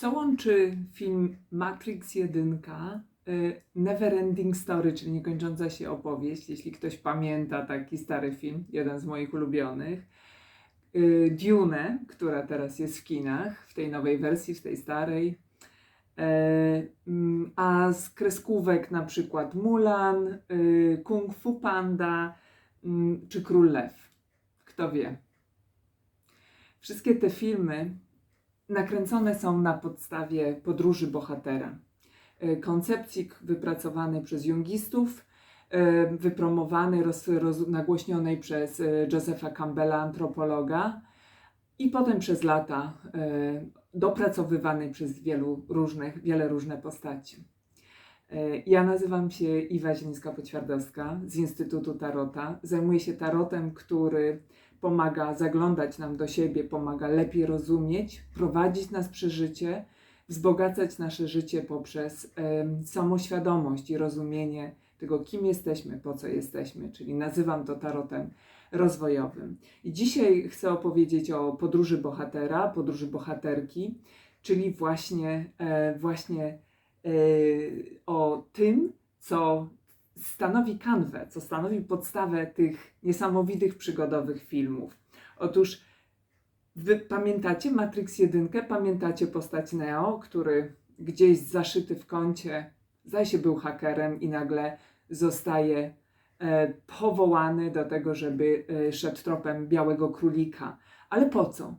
Co łączy film Matrix 1, y, Neverending Story, czyli niekończąca się opowieść, jeśli ktoś pamięta taki stary film, jeden z moich ulubionych, y, Dune, która teraz jest w kinach, w tej nowej wersji, w tej starej, e, mm, a z kreskówek na przykład Mulan, y, Kung Fu Panda mm, czy Król Lew. Kto wie. Wszystkie te filmy nakręcone są na podstawie podróży bohatera. E, Koncepcji wypracowanej przez jungistów, e, wypromowanej, roz, roz, nagłośnionej przez e, Josepha Campbella, antropologa, i potem przez lata dopracowywanej przez wielu różnych, wiele różne postaci. Ja nazywam się Iwa Zielińska-Poćwiardowska z Instytutu Tarota. Zajmuję się tarotem, który pomaga zaglądać nam do siebie, pomaga lepiej rozumieć, prowadzić nas przez życie, wzbogacać nasze życie poprzez em, samoświadomość i rozumienie tego, kim jesteśmy, po co jesteśmy, czyli nazywam to tarotem rozwojowym. I dzisiaj chcę opowiedzieć o podróży bohatera, podróży bohaterki, czyli właśnie, e, właśnie e, o tym, co stanowi kanwę, co stanowi podstawę tych niesamowitych przygodowych filmów. Otóż wy pamiętacie Matrix 1, pamiętacie postać Neo, który gdzieś zaszyty w kącie, zdaje się był hakerem i nagle zostaje e, powołany do tego, żeby e, szedł tropem Białego Królika. Ale po co?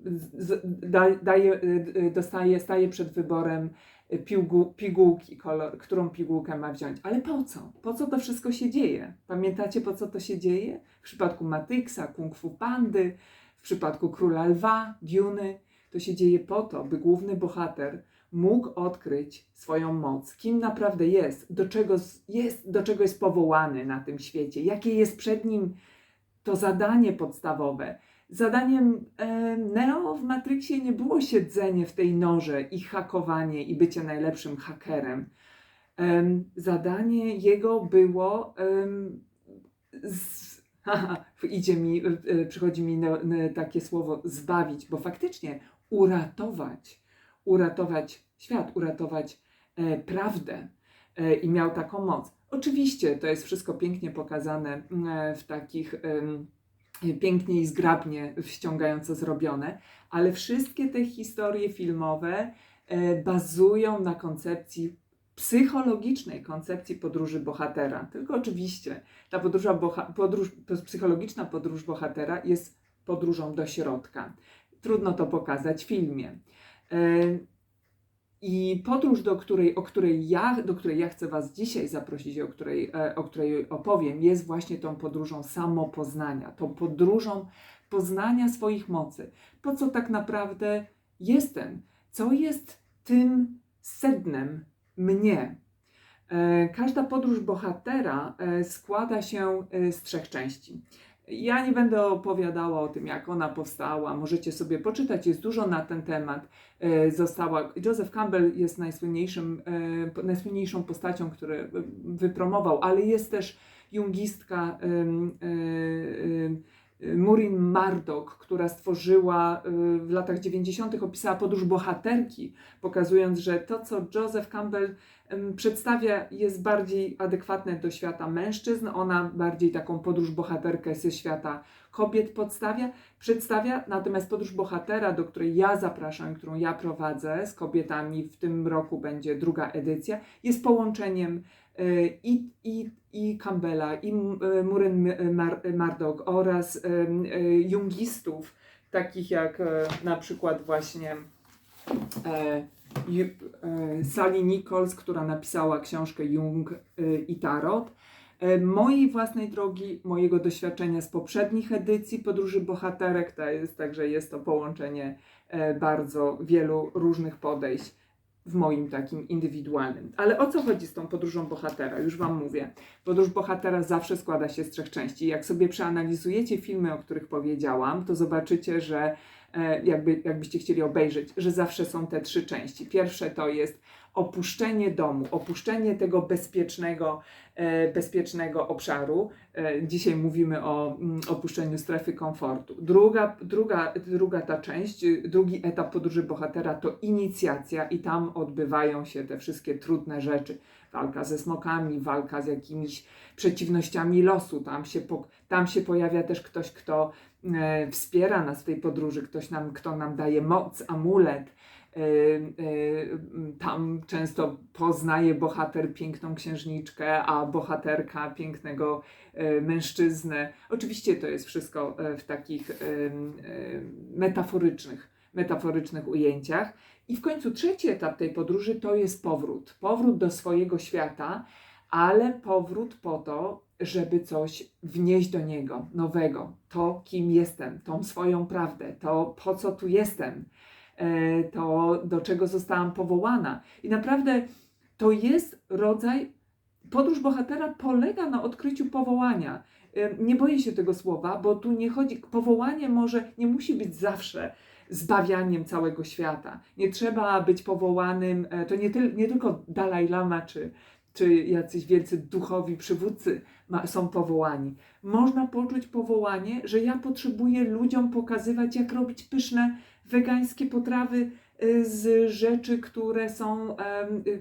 Z, z, da, daje, e, e, dostaje, staje przed wyborem piłgu, pigułki, kolor, którą pigułkę ma wziąć. Ale po co? Po co to wszystko się dzieje? Pamiętacie, po co to się dzieje? W przypadku Matyxa, Kung Fu Pandy, w przypadku Króla Lwa, Duny, to się dzieje po to, by główny bohater mógł odkryć swoją moc, kim naprawdę jest, do czego jest, do czego jest powołany na tym świecie, jakie jest przed nim to zadanie podstawowe. Zadaniem e, Neo w Matrixie nie było siedzenie w tej norze i hakowanie i bycie najlepszym hakerem. Em, zadanie jego było z, haha, idzie mi, y, y, przychodzi mi ne, takie słowo zbawić, bo faktycznie uratować, uratować świat, uratować e, prawdę e, i miał taką moc. Oczywiście to jest wszystko pięknie pokazane e, w takich pięknie i zgrabnie ściągająco zrobione, ale wszystkie te historie filmowe e, bazują na koncepcji psychologicznej koncepcji podróży bohatera. Tylko oczywiście ta podróża boha- podróż, psychologiczna podróż bohatera jest podróżą do środka. Trudno to pokazać w filmie. I podróż, do której, o której ja, do której ja chcę Was dzisiaj zaprosić, o której, e, o której opowiem, jest właśnie tą podróżą samopoznania, tą podróżą poznania swoich mocy. Po co tak naprawdę jestem? Co jest tym sednem mnie? E, Każda podróż bohatera e, składa się z trzech części. Ja nie będę opowiadała o tym, jak ona powstała. Możecie sobie poczytać, jest dużo na ten temat. E, Została, Joseph Campbell jest najsłynniejszym, e, najsłynniejszą postacią, który e, wypromował, ale jest też jungistka Murin Mardok, która stworzyła e, w latach 90. opisała podróż bohaterki, pokazując, że to, co Joseph Campbell przedstawia, jest bardziej adekwatne do świata mężczyzn. Ona bardziej taką podróż bohaterkę ze świata kobiet podstawia, przedstawia, natomiast podróż bohatera, do której ja zapraszam, którą ja prowadzę z kobietami, w tym roku będzie druga edycja, jest połączeniem i, i, i Campbella, i Muren Mar- Mardok oraz em, e, jungistów, takich jak na przykład właśnie Sally Nichols, która napisała książkę Jung i Tarot. Mojej własnej drogi, mojego doświadczenia z poprzednich edycji Podróży Bohaterek, to jest także jest to połączenie bardzo wielu różnych podejść w moim takim indywidualnym. Ale o co chodzi z tą podróżą bohatera? Już Wam mówię. Podróż bohatera zawsze składa się z trzech części. Jak sobie przeanalizujecie filmy, o których powiedziałam, to zobaczycie, że e, jakby, jakbyście chcieli obejrzeć, że zawsze są te trzy części. Pierwsze to jest opuszczenie domu, opuszczenie tego bezpiecznego, e, bezpiecznego obszaru. E, dzisiaj mówimy o mm, opuszczeniu strefy komfortu. Druga, druga, druga ta część, drugi etap podróży bohatera to inicjacja i tam odbywają się te wszystkie trudne rzeczy. Walka ze smokami, walka z jakimiś przeciwnościami losu. Tam się, tam się pojawia też ktoś, kto e, wspiera nas w tej podróży, ktoś nam, kto nam daje moc, amulet. E, e, tam często poznaje bohater piękną księżniczkę, a bohaterka pięknego e, mężczyznę. Oczywiście to jest wszystko w takich metaforycznych, metaforycznych ujęciach. I w końcu trzeci etap tej podróży to jest powrót. Powrót do swojego świata, ale powrót po to, żeby coś wnieść do niego nowego. To, kim jestem, tą swoją prawdę, to po co tu jestem, to do czego zostałam powołana. I naprawdę to jest rodzaj, podróż bohatera polega na odkryciu powołania. E, Nie boję się tego słowa, bo tu nie chodzi, powołanie może, nie musi być zawsze zbawianiem całego świata. Nie trzeba być powołanym, e, to nie, tyl, nie tylko Dalaj Lama czy, czy jacyś wielcy duchowi przywódcy ma, są powołani. Można poczuć powołanie, że ja potrzebuję ludziom pokazywać, jak robić pyszne wegańskie potrawy y, z rzeczy, które są y,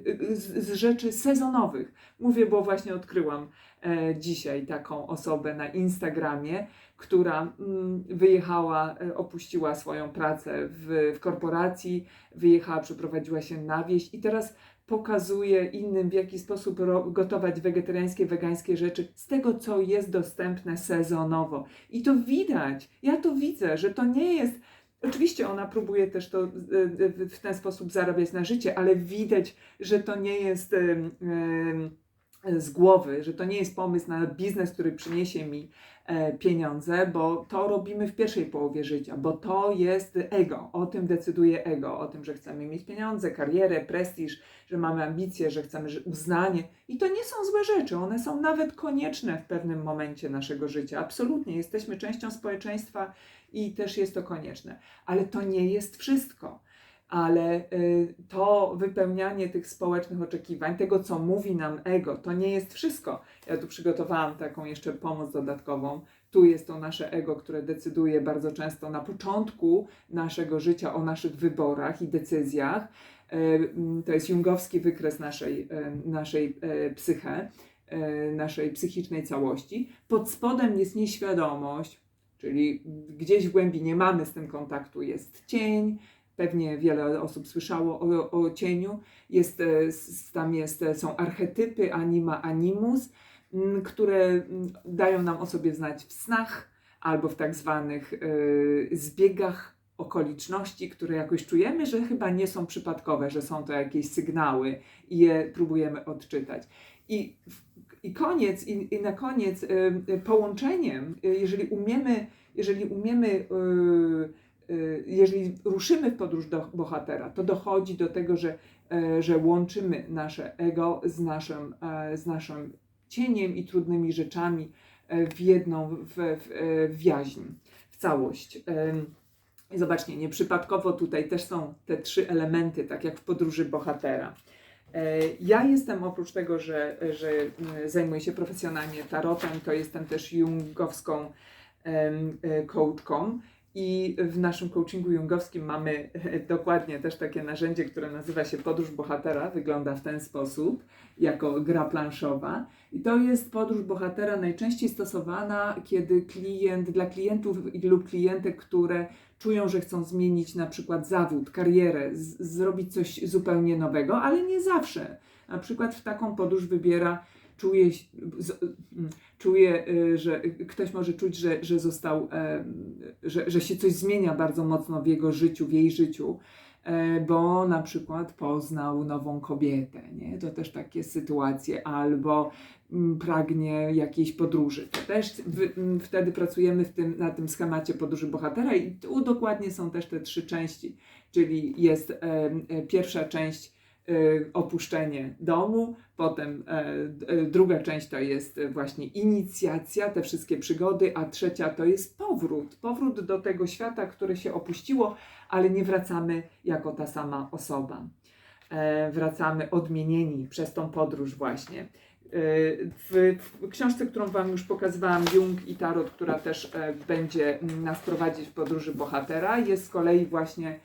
y, z, rzeczy sezonowych. Mówię, bo właśnie odkryłam e, dzisiaj taką osobę na Instagramie, która mm, wyjechała, e, opuściła swoją pracę w, w korporacji, wyjechała, przeprowadziła się na wieś i teraz pokazuje innym, w jaki sposób gotować wegetariańskie, wegańskie rzeczy z tego, co jest dostępne sezonowo. I to widać, ja to widzę, że to nie jest. Oczywiście ona próbuje też to e, e, w ten sposób zarabiać na życie, ale widać, że to nie jest z głowy, że to nie jest pomysł na biznes, który przyniesie mi e, pieniądze, bo to robimy w pierwszej połowie życia, bo to jest ego, o tym decyduje ego, o tym, że chcemy mieć pieniądze, karierę, prestiż, że mamy ambicje, że chcemy uznanie. I to nie są złe rzeczy, one są nawet konieczne w pewnym momencie naszego życia. Absolutnie, jesteśmy częścią społeczeństwa i też jest to konieczne, ale to nie jest wszystko. Ale y, to wypełnianie tych społecznych oczekiwań, tego co mówi nam ego, to nie jest wszystko. Ja tu przygotowałam taką jeszcze pomoc dodatkową. Tu jest to nasze ego, które decyduje bardzo często na początku naszego życia o naszych wyborach i decyzjach. E, mm, To jest jungowski wykres naszej, e, naszej psyche, naszej psychicznej całości. Pod spodem jest nieświadomość, czyli gdzieś w głębi nie mamy z tym kontaktu, jest cień. Pewnie wiele osób słyszało o, o cieniu. Jest, e, tam jest, e, są archetypy anima animus, które dają nam o sobie znać w snach albo w tak zwanych e, zbiegach okoliczności, które jakoś czujemy, że chyba nie są przypadkowe, że są to jakieś sygnały i je próbujemy odczytać. I, i koniec, i, i na koniec połączeniem, y, jeżeli umiemy, jeżeli umiemy, y, y, jeżeli ruszymy w podróż do bohatera, to dochodzi do tego, że, e, że łączymy nasze ego z naszym, e, z naszym cieniem i trudnymi rzeczami e, w jedną, w, w, w jaźń, w całość. Zobaczcie, nieprzypadkowo tutaj też są te trzy elementy, tak jak w podróży bohatera. E, Ja jestem oprócz tego, że, że mm, zajmuję się profesjonalnie tarotem, to jestem też jungowską e, coachką i w naszym coachingu jungowskim mamy e, dokładnie też takie narzędzie, które nazywa się podróż bohatera, wygląda w ten sposób, jako gra planszowa. I to jest podróż bohatera najczęściej stosowana, kiedy klient, dla klientów lub klientek, które czują, że chcą zmienić na przykład zawód, karierę, zrobić coś zupełnie nowego, ale nie zawsze. Na przykład w taką podróż wybiera, czuje, z, mm, czuje y, że ktoś może czuć, że, że został, że, że się coś zmienia bardzo mocno w jego życiu, w jej życiu, bo na przykład poznał nową kobietę, nie? To też takie sytuacje, albo mm, pragnie jakiejś podróży. To też wy, mm, wtedy pracujemy w tym, na tym schemacie podróży bohatera i tu dokładnie są też te trzy części, czyli jest em, e, pierwsza część opuszczenie domu, potem e, e, druga część to jest właśnie inicjacja, te wszystkie przygody, a trzecia to jest powrót. Powrót do tego świata, które się opuściło, ale nie wracamy jako ta sama osoba. E, Wracamy odmienieni przez tą podróż właśnie. W, książce, którą Wam już pokazywałam, Jung i Tarot, która też będzie nas prowadzić w podróży bohatera, jest z kolei właśnie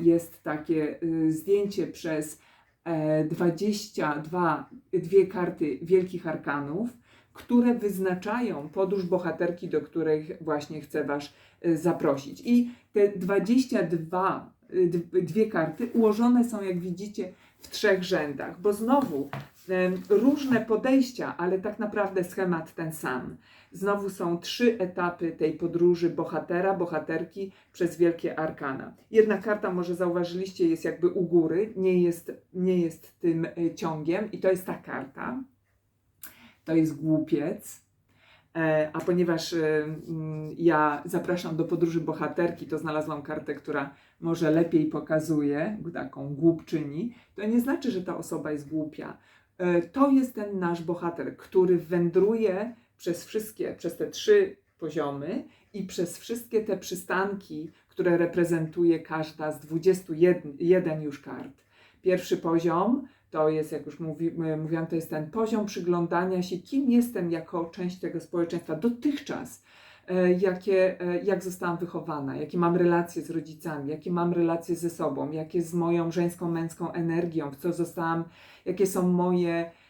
jest takie e, zdjęcie przez e, 22 dwie karty wielkich arkanów, które wyznaczają podróż bohaterki, do których właśnie chcę Was e, zaprosić. I te 22 y, dwie karty ułożone są, jak widzicie, w trzech rzędach, bo znowu różne podejścia, ale tak naprawdę schemat ten sam. Znowu są trzy etapy tej podróży bohatera, bohaterki przez wielkie arkana. Jedna karta, może zauważyliście, jest jakby u góry, nie jest, nie jest tym y, ciągiem, i to jest ta karta. To jest głupiec. E, A ponieważ e, mm, ja zapraszam do podróży bohaterki, to znalazłam kartę, która może lepiej pokazuje, taką głupczyni, to nie znaczy, że ta osoba jest głupia. E, To jest ten nasz bohater, który wędruje przez wszystkie, przez te trzy poziomy i przez wszystkie te przystanki, które reprezentuje każda z 21 już kart. Pierwszy poziom to jest, jak już mówi, mówiłam, to jest ten poziom przyglądania się, kim jestem jako część tego społeczeństwa dotychczas, jakie, e, jak zostałam wychowana, jakie mam relacje z rodzicami, jakie mam relacje ze sobą, jakie z moją żeńską, męską energią, w co zostałam, jakie są moje e,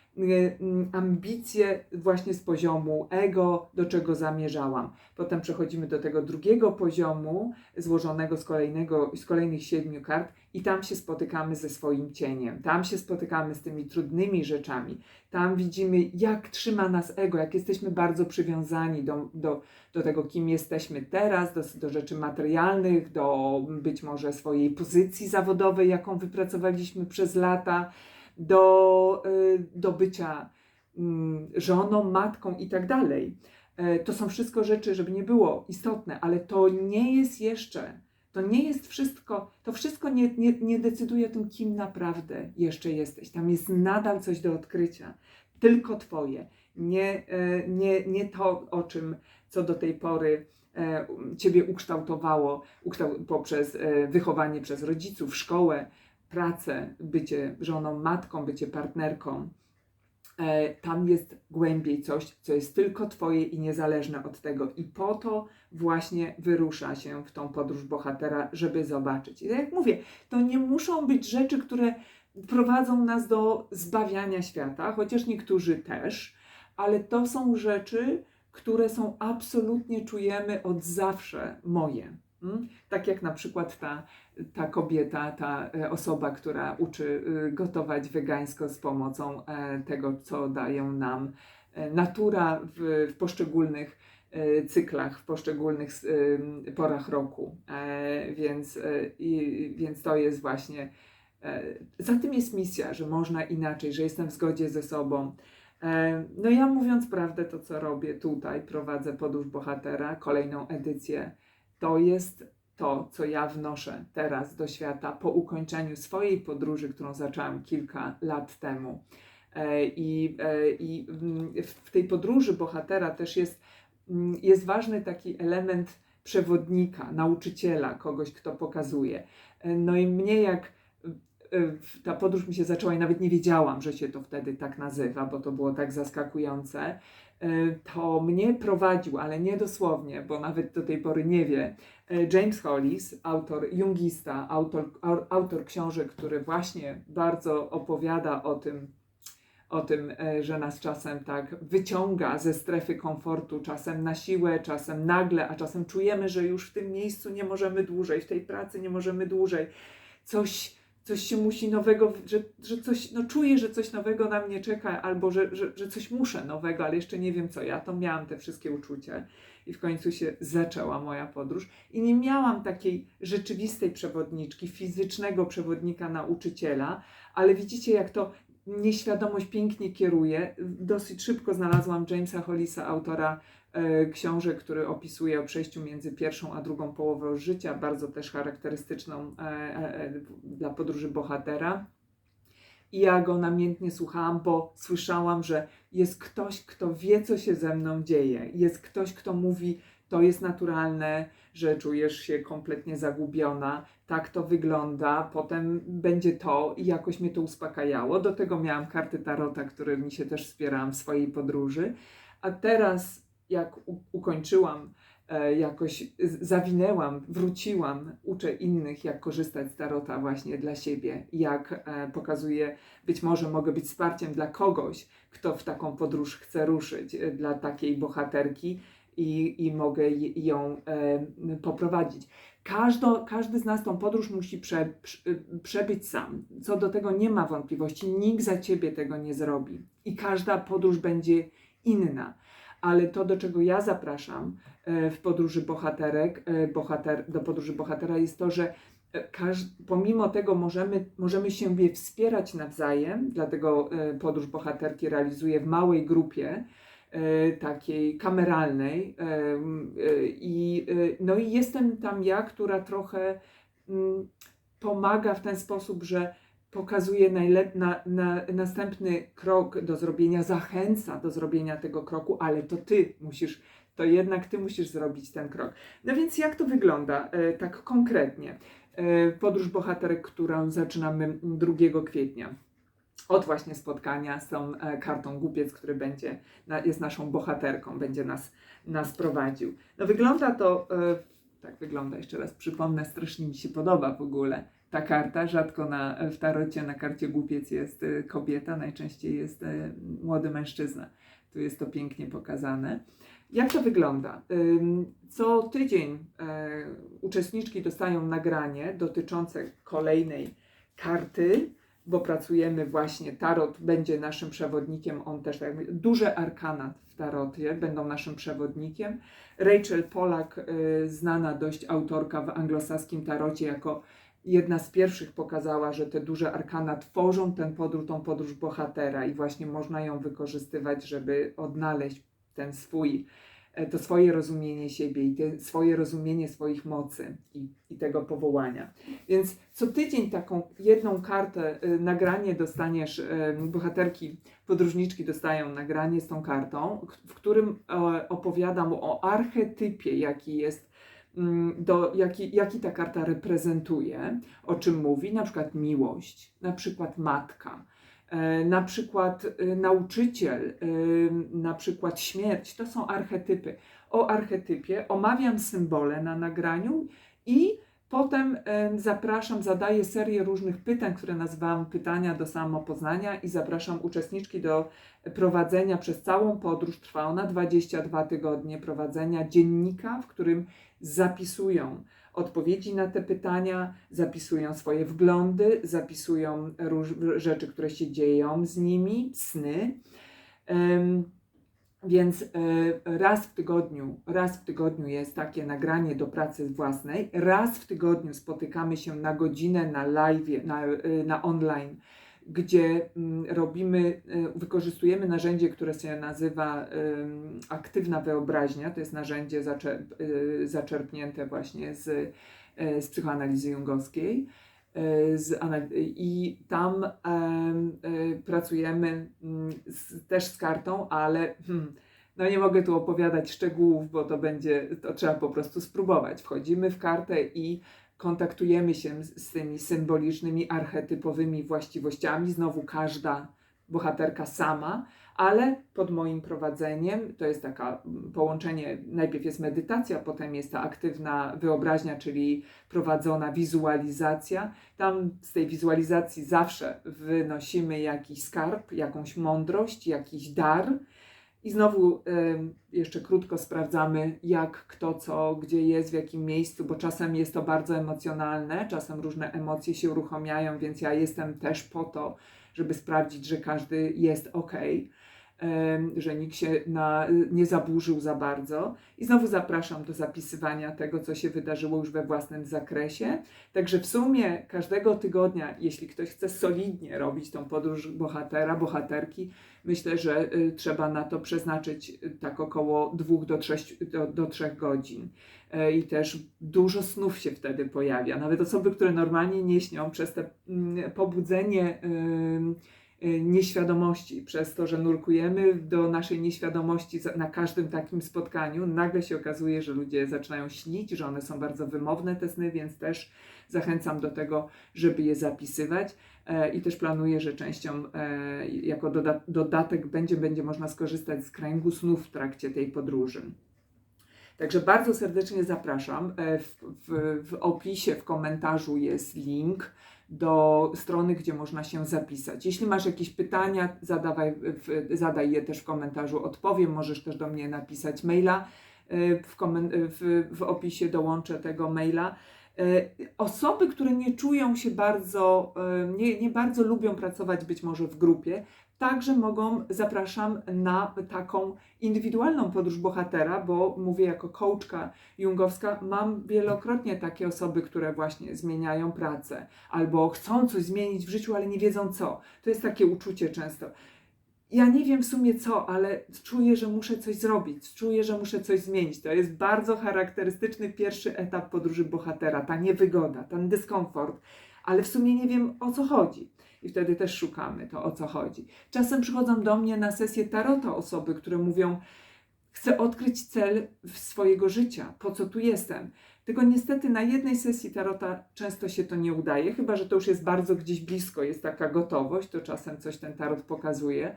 ambicje właśnie z poziomu ego, do czego zamierzałam. Potem przechodzimy do tego drugiego poziomu, złożonego z, kolejnego, z kolejnych siedmiu kart, i tam się spotykamy ze swoim cieniem, tam się spotykamy z tymi trudnymi rzeczami, tam widzimy, jak trzyma nas ego, jak jesteśmy bardzo przywiązani do, do, do tego, kim jesteśmy teraz, do, do rzeczy materialnych, do być może swojej pozycji zawodowej, jaką wypracowaliśmy przez lata, do, y, do bycia mm, żoną, matką i tak dalej. E, To są wszystko rzeczy, żeby nie było istotne, ale to nie jest jeszcze, to nie jest wszystko, to wszystko nie, nie, nie decyduje o tym, kim naprawdę jeszcze jesteś. Tam jest nadal coś do odkrycia, tylko Twoje, nie, e, nie, nie to, o czym, co do tej pory e, Ciebie ukształtowało ukształ- poprzez wychowanie przez rodziców, szkołę, pracę, bycie żoną, matką, bycie partnerką e, tam jest głębiej coś, co jest tylko Twoje i niezależne od tego. I po to właśnie wyrusza się w tą podróż bohatera, żeby zobaczyć. I tak jak mówię, to nie muszą być rzeczy, które prowadzą nas do zbawiania świata, chociaż niektórzy też, ale to są rzeczy, które są absolutnie czujemy od zawsze moje. Mm? Tak jak na przykład ta, ta kobieta, ta e, osoba, która uczy y, gotować wegańsko z pomocą e, tego, co dają nam e, natura w, w poszczególnych cyklach, w poszczególnych ym, porach roku. Więc, i, więc to jest właśnie, za tym jest misja, że można inaczej, że jestem w zgodzie ze sobą. No ja mówiąc prawdę, to co robię tutaj, prowadzę podróż bohatera, kolejną edycję, to jest to, co ja wnoszę teraz do świata po ukończeniu swojej podróży, którą zaczęłam kilka lat temu. E, I, e, i w- tej podróży bohatera też jest, mm, jest ważny taki element przewodnika, nauczyciela, kogoś, kto pokazuje. E, No i mnie jak ta podróż mi się zaczęła i nawet nie wiedziałam, że się to wtedy tak nazywa, bo to było tak zaskakujące. E, To mnie prowadził, ale nie dosłownie, bo nawet do tej pory nie wie. e, James Hollis, autor jungista, autor, au- autor książek, który właśnie bardzo opowiada o tym, o tym, e, że nas czasem tak wyciąga ze strefy komfortu, czasem na siłę, czasem nagle, a czasem czujemy, że już w tym miejscu nie możemy dłużej, w tej pracy nie możemy dłużej. Coś, coś się musi nowego, że, że coś, no czuję, że coś nowego na mnie czeka, albo że, że, że coś muszę nowego, ale jeszcze nie wiem co. Ja to miałam te wszystkie uczucia i w końcu się zaczęła moja podróż i nie miałam takiej rzeczywistej przewodniczki, fizycznego przewodnika, nauczyciela, ale widzicie jak to nieświadomość pięknie kieruje. Dosyć szybko znalazłam Jamesa Hollisa, autora książek, który opisuje o przejściu między pierwszą a drugą połową życia, bardzo też charakterystyczną e, e, e, dla podróży bohatera. I ja go namiętnie słuchałam, bo słyszałam, że jest ktoś, kto wie, co się ze mną dzieje. Jest ktoś, kto mówi, to jest naturalne, że czujesz się kompletnie zagubiona, tak to wygląda, potem będzie to i jakoś mnie to uspokajało. Do tego miałam karty Tarota, którymi się też wspierałam w swojej podróży. A teraz, jak ukończyłam, e, jakoś zawinęłam, wróciłam, uczę innych, jak korzystać z Tarota właśnie dla siebie, jak e, pokazuję, być może mogę być wsparciem dla kogoś, kto w taką podróż chce ruszyć, e, dla takiej bohaterki i, i mogę ją e, poprowadzić. Każdo, każdy z nas tą podróż musi prze, przebyć sam. Co do tego nie ma wątpliwości, nikt za ciebie tego nie zrobi. I każda podróż będzie inna. Ale to, do czego ja zapraszam e, w podróży bohaterek, e, bohater, do podróży bohatera, jest to, że e, pomimo tego możemy, możemy siebie wspierać nawzajem, dlatego podróż bohaterki realizuję w małej grupie, takiej kameralnej. I, no i jestem tam ja, która trochę mm, pomaga w ten sposób, że pokazuje na, na, następny krok do zrobienia, zachęca do zrobienia tego kroku, ale to ty musisz, to jednak ty musisz zrobić ten krok. No więc jak to wygląda e, tak konkretnie? E, podróż bohaterek, którą zaczynamy 2 kwietnia od właśnie spotkania z tą e, kartą Głupiec, który będzie, na, jest naszą bohaterką, będzie nas, nas prowadził. No wygląda to, e, tak wygląda, jeszcze raz przypomnę, strasznie mi się podoba w ogóle ta karta. Rzadko na, w tarocie na karcie Głupiec jest e, kobieta, najczęściej jest e, młody mężczyzna. Tu jest to pięknie pokazane. Jak to wygląda? Co tydzień e, uczestniczki dostają nagranie dotyczące kolejnej karty, bo pracujemy właśnie, tarot będzie naszym przewodnikiem, on też tak duże arkana w tarotie będą naszym przewodnikiem. Rachel Polak, y, znana dość autorka w anglosaskim tarocie, jako jedna z pierwszych pokazała, że te duże arkana tworzą ten podróż, tą podróż bohatera i właśnie można ją wykorzystywać, żeby odnaleźć ten swój, e, to swoje rozumienie siebie i te swoje rozumienie swoich mocy i, i tego powołania. Więc co tydzień taką jedną kartę, y, nagranie dostaniesz, y, bohaterki, podróżniczki dostają nagranie z tą kartą, w którym e, opowiadam o archetypie, jaki jest, do, jaki, jaki ta karta reprezentuje, o czym mówi, na przykład miłość, na przykład matka, e, na przykład y, nauczyciel, y, na przykład śmierć. To są archetypy. O archetypie omawiam symbole na nagraniu i Potem em, zapraszam, zadaję serię różnych pytań, które nazywam pytania do samopoznania i zapraszam uczestniczki do prowadzenia przez całą podróż, trwa ona 22 tygodnie, prowadzenia dziennika, w którym zapisują odpowiedzi na te pytania, zapisują swoje wglądy, zapisują róż, rzeczy, które się dzieją z nimi, sny. Em, więc e, raz w tygodniu, raz w tygodniu jest takie nagranie do pracy własnej, raz w tygodniu spotykamy się na godzinę na live, na, e, na online, gdzie mm, robimy, e, wykorzystujemy narzędzie, które się nazywa aktywna wyobraźnia. To jest narzędzie zaczerp, e, zaczerpnięte właśnie z, e, z psychoanalizy jungowskiej. Z, I tam em, pracujemy mm, z, też z kartą, ale hmm, no nie mogę tu opowiadać szczegółów, bo to będzie, to trzeba po prostu spróbować. Wchodzimy w kartę i kontaktujemy się z, z tymi symbolicznymi, archetypowymi właściwościami. Znowu każda bohaterka sama, ale pod moim prowadzeniem to jest taka połączenie, najpierw jest medytacja, potem jest ta aktywna wyobraźnia, czyli prowadzona wizualizacja. Tam z tej wizualizacji zawsze wynosimy jakiś skarb, jakąś mądrość, jakiś dar. I znowu jeszcze krótko sprawdzamy, jak, kto, co, gdzie jest, w jakim miejscu, bo czasem jest to bardzo emocjonalne, czasem różne emocje się uruchamiają, więc ja jestem też po to, żeby sprawdzić, że każdy jest ok, że nikt się na, nie zaburzył za bardzo. I znowu zapraszam do zapisywania tego, co się wydarzyło już we własnym zakresie. Także w sumie każdego tygodnia, jeśli ktoś chce solidnie robić tą podróż bohatera, bohaterki, myślę, że y, trzeba na to przeznaczyć y, tak około 2 do 3, do, do 3 godzin. E, I też dużo snów się wtedy pojawia. Nawet osoby, które normalnie nie śnią, przez te mm, pobudzenie y, nieświadomości, przez to, że nurkujemy do naszej nieświadomości na każdym takim spotkaniu, nagle się okazuje, że ludzie zaczynają śnić, że one są bardzo wymowne te sny, więc też zachęcam do tego, żeby je zapisywać. E, I też planuję, że częścią e, jako doda- dodatek będzie, będzie można skorzystać z kręgu snów w trakcie tej podróży. Także bardzo serdecznie zapraszam. E, W, w, w opisie, w komentarzu jest link do strony, gdzie można się zapisać. Jeśli masz jakieś pytania, zadawaj, zadaj je też w komentarzu, odpowiem. Możesz też do mnie napisać maila. W, w, w opisie dołączę tego maila. E, Osoby, które nie czują się bardzo, e, nie, nie bardzo lubią pracować być może w grupie, także mogą, zapraszam na taką indywidualną podróż bohatera, bo mówię jako coachka jungowska, mam wielokrotnie takie osoby, które właśnie zmieniają pracę albo chcą coś zmienić w życiu, ale nie wiedzą co. To jest takie uczucie często. Ja nie wiem w sumie co, ale czuję, że muszę coś zrobić, czuję, że muszę coś zmienić. To jest bardzo charakterystyczny pierwszy etap podróży bohatera, ta niewygoda, ten dyskomfort, ale w sumie nie wiem o co chodzi. I wtedy też szukamy to, o co chodzi. Czasem przychodzą do mnie na sesję tarota osoby, które mówią: Chcę odkryć cel swojego życia, po co tu jestem. Tylko niestety na jednej sesji tarota często się to nie udaje, chyba że to już jest bardzo gdzieś blisko, jest taka gotowość, to czasem coś ten tarot pokazuje.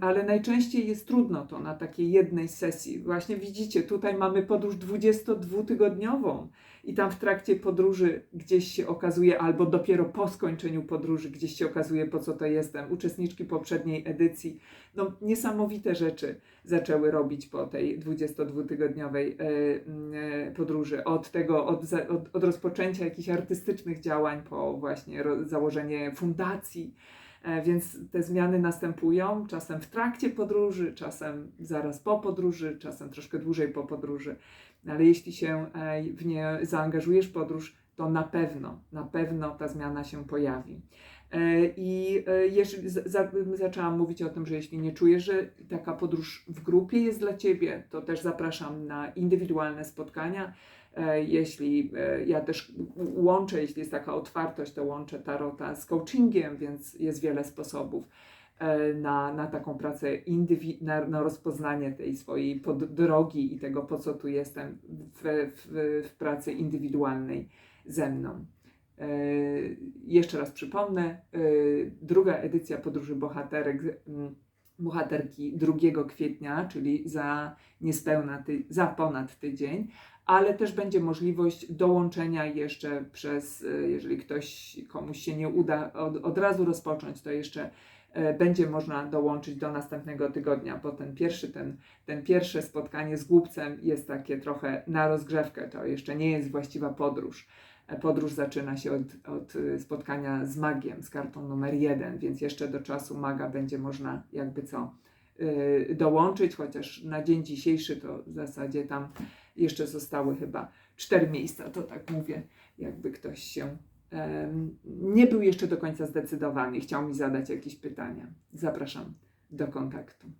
Ale najczęściej jest trudno to na takiej jednej sesji. Właśnie widzicie, tutaj mamy podróż 22-tygodniową i tam w trakcie podróży gdzieś się okazuje, albo dopiero po skończeniu podróży gdzieś się okazuje, po co to jestem. Uczestniczki poprzedniej edycji, no niesamowite rzeczy zaczęły robić po tej 22-tygodniowej e, e, podróży. Od tego, od, od, od rozpoczęcia jakichś artystycznych działań po właśnie założenie fundacji. E, Więc te zmiany następują czasem w trakcie podróży, czasem zaraz po podróży, czasem troszkę dłużej po podróży. Ale jeśli się e, w nie zaangażujesz w podróż, to na pewno, na pewno ta zmiana się pojawi. E, I e, za, zaczęłam mówić o tym, że jeśli nie czujesz, że taka podróż w grupie jest dla ciebie, to też zapraszam na indywidualne spotkania. E, Jeśli e, ja też łączę, jeśli jest taka otwartość, to łączę tarota z coachingiem, więc jest wiele sposobów e, na, na taką pracę, na, na rozpoznanie tej swojej drogi i tego, po co tu jestem w, w, w pracy indywidualnej ze mną. Jeszcze raz przypomnę, druga edycja Podróży Bohaterek, bohaterki 2 kwietnia, czyli za niespełna, ty, za ponad tydzień, ale też będzie możliwość dołączenia jeszcze przez, e, jeżeli ktoś, komuś się nie uda od, od razu rozpocząć, to jeszcze e, będzie można dołączyć do następnego tygodnia, bo ten pierwszy, ten, ten pierwsze spotkanie z głupcem jest takie trochę na rozgrzewkę, to jeszcze nie jest właściwa podróż. E, Podróż zaczyna się od, od spotkania z magiem, z kartą numer jeden, więc jeszcze do czasu maga będzie można jakby co dołączyć, chociaż na dzień dzisiejszy to w zasadzie tam jeszcze zostały chyba cztery miejsca, to tak mówię, jakby ktoś się em, nie był jeszcze do końca zdecydowany i chciał mi zadać jakieś pytania. Zapraszam do kontaktu.